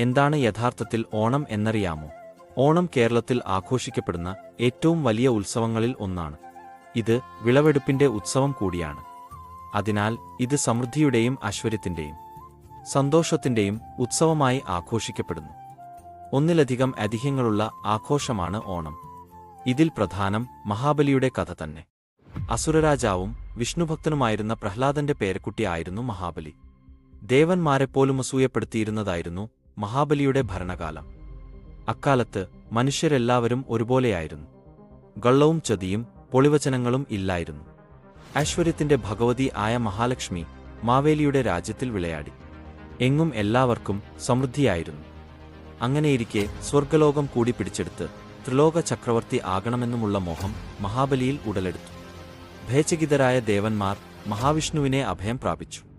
എന്താണ് യഥാർത്ഥത്തിൽ ഓണം എന്നറിയാമോ? ഓണം കേരളത്തിൽ ആഘോഷിക്കപ്പെടുന്ന ഏറ്റവും വലിയ ഉത്സവങ്ങളിൽ ഒന്നാണ്. ഇത് വിളവെടുപ്പിന്റെ ഉത്സവം കൂടിയാണ്. അതിനാൽ ഇത് സമൃദ്ധിയുടെയും ഐശ്വര്യത്തിന്റെയും സന്തോഷത്തിന്റെയും ഉത്സവമായി ആഘോഷിക്കപ്പെടുന്നു. ഒന്നിലധികം ഐതിഹ്യങ്ങളുള്ള ആഘോഷമാണ് ഓണം. ഇതിൽ പ്രധാനം മഹാബലിയുടെ കഥ തന്നെ. അസുരരാജാവും വിഷ്ണുഭക്തനുമായിരുന്ന പ്രഹ്ലാദന്റെ പേരക്കുട്ടിയായിരുന്നു മഹാബലി. ദേവന്മാരെപ്പോലും അസൂയപ്പെടുത്തിയിരുന്നതായിരുന്നു മഹാബലിയുടെ ഭരണകാലം. അക്കാലത്ത് മനുഷ്യരെല്ലാവരും ഒരുപോലെയായിരുന്നു. ഗള്ളവും ചതിയും പൊളിവചനങ്ങളും ഇല്ലായിരുന്നു. ഐശ്വര്യത്തിന്റെ ഭഗവതി ആയ മഹാലക്ഷ്മി മാവേലിയുടെ രാജ്യത്തിൽ വിളയാടി. എങ്ങും എല്ലാവർക്കും സമൃദ്ധിയായിരുന്നു. അങ്ങനെയിരിക്കെ സ്വർഗലോകം കൂടി പിടിച്ചെടുത്ത് ത്രിലോക ചക്രവർത്തി ആകണമെന്നുമുള്ള മോഹം മഹാബലിയിൽ ഉടലെടുത്തു. ഭേചകിതരായ ദേവന്മാർ മഹാവിഷ്ണുവിനെ അഭയം പ്രാപിച്ചു.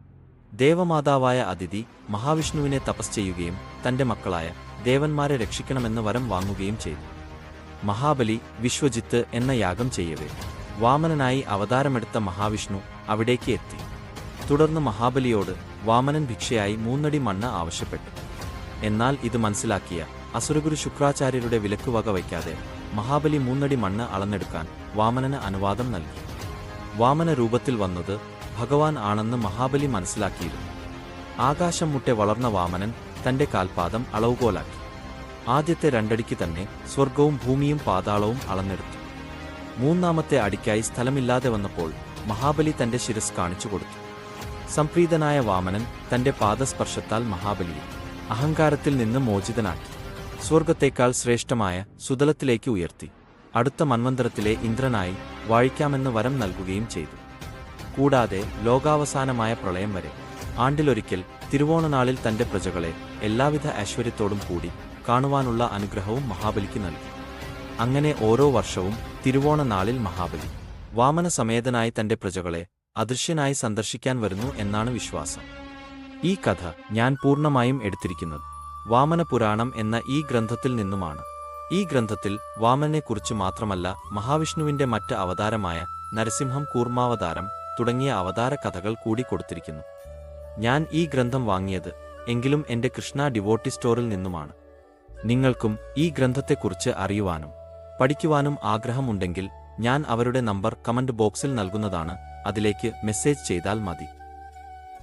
ദേവമാതാവായ അതിഥി മഹാവിഷ്ണുവിനെ തപസ് ചെയ്യുകയും തന്റെ മക്കളായ ദേവന്മാരെ രക്ഷിക്കണമെന്ന് വരം വാങ്ങുകയും ചെയ്തു. മഹാബലി വിശ്വജിത്ത് എന്ന യാഗം ചെയ്യവേ. വാമനനായി അവതാരമെടുത്ത മഹാവിഷ്ണു അവിടേക്ക് എത്തി. തുടർന്ന് മഹാബലിയോട് വാമനൻ ഭിക്ഷയായി മൂന്നടി മണ്ണ് ആവശ്യപ്പെട്ടു. എന്നാൽ ഇത് മനസ്സിലാക്കിയ അസുരഗുരു ശുക്രാചാര്യരുടെ വിലക്ക് വക വയ്ക്കാതെ മഹാബലി മൂന്നടി മണ്ണ് അളന്നെടുക്കാൻ വാമനന് അനുവാദം നൽകി. വാമന രൂപത്തിൽ വന്നത് ഭഗവാൻ ആണെന്ന് മഹാബലി മനസ്സിലാക്കിയിരുന്നു. ആകാശം മുട്ടെ വളർന്ന വാമനൻ തന്റെ കാൽപാദം അളവുകോലാക്കി. ആദ്യത്തെ രണ്ടടിക്ക് തന്നെ സ്വർഗവും ഭൂമിയും പാതാളവും അളന്നെടുത്തു. മൂന്നാമത്തെ അടിക്കായി സ്ഥലമില്ലാതെ വന്നപ്പോൾ മഹാബലി തന്റെ ശിരസ് കാണിച്ചു കൊടുത്തു. സംപ്രീതനായ വാമനൻ തന്റെ പാദസ്പർശത്താൽ മഹാബലിയെ അഹങ്കാരത്തിൽ നിന്ന് മോചിതനാക്കി. സ്വർഗത്തേക്കാൾ ശ്രേഷ്ഠമായ സുതലത്തിലേക്ക് ഉയർത്തി. അടുത്ത മന്വന്തരത്തിലെ ഇന്ദ്രനായി വാഴിക്കാമെന്ന് വരം നൽകുകയും ചെയ്തു. കൂടാതെ ലോകാവസാനമായ പ്രളയം വരെ. ആണ്ടിലൊരിക്കൽ തിരുവോണനാളിൽ തന്റെ പ്രജകളെ എല്ലാവിധ ഐശ്വര്യത്തോടും കൂടി കാണുവാനുള്ള അനുഗ്രഹവും മഹാബലിക്ക് നൽകി. അങ്ങനെ ഓരോ വർഷവും തിരുവോണനാളിൽ മഹാബലി. വാമന സമേതനായി തന്റെ പ്രജകളെ അദൃശ്യനായി സന്ദർശിക്കാൻ വരുന്നു എന്നാണ് വിശ്വാസം. ഈ കഥ ഞാൻ പൂർണമായും എടുത്തിരിക്കുന്നത് വാമന പുരാണം എന്ന ഈ ഗ്രന്ഥത്തിൽ നിന്നുമാണ്. ഈ ഗ്രന്ഥത്തിൽ വാമനെക്കുറിച്ച് മാത്രമല്ല മഹാവിഷ്ണുവിന്റെ മറ്റ് അവതാരമായ നരസിംഹം കൂർമാവതാരം തുടങ്ങിയ അവതാര കഥകൾ കൂടി കൊടുത്തിരിക്കുന്നു. ഞാൻ ഈ ഗ്രന്ഥം വാങ്ങിയത് എങ്കിലും എന്റെ കൃഷ്ണ ഡിവോട്ടി സ്റ്റോറിൽ നിന്നുമാണ്. നിങ്ങൾക്കും ഈ ഗ്രന്ഥത്തെക്കുറിച്ച് അറിയുവാനും പഠിക്കുവാനും ആഗ്രഹമുണ്ടെങ്കിൽ ഞാൻ അവരുടെ നമ്പർ കമന്റ് ബോക്സിൽ നൽകുന്നതാണ് അതിലേക്ക് മെസ്സേജ് ചെയ്താൽ മതി.